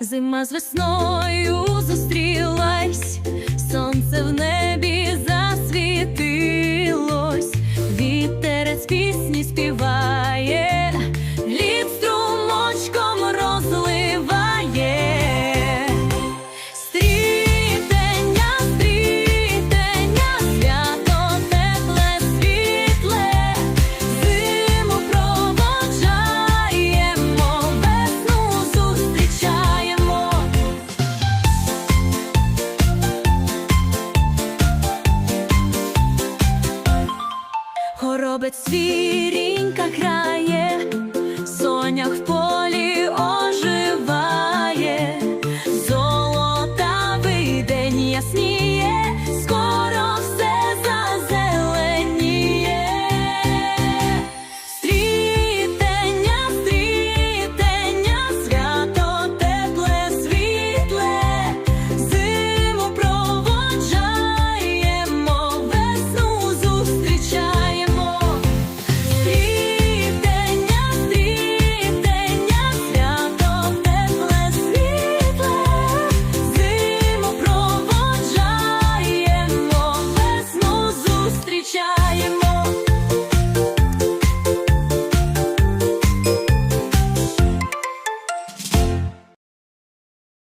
Зима з весною Бабець свірінька грає, сонях в полі.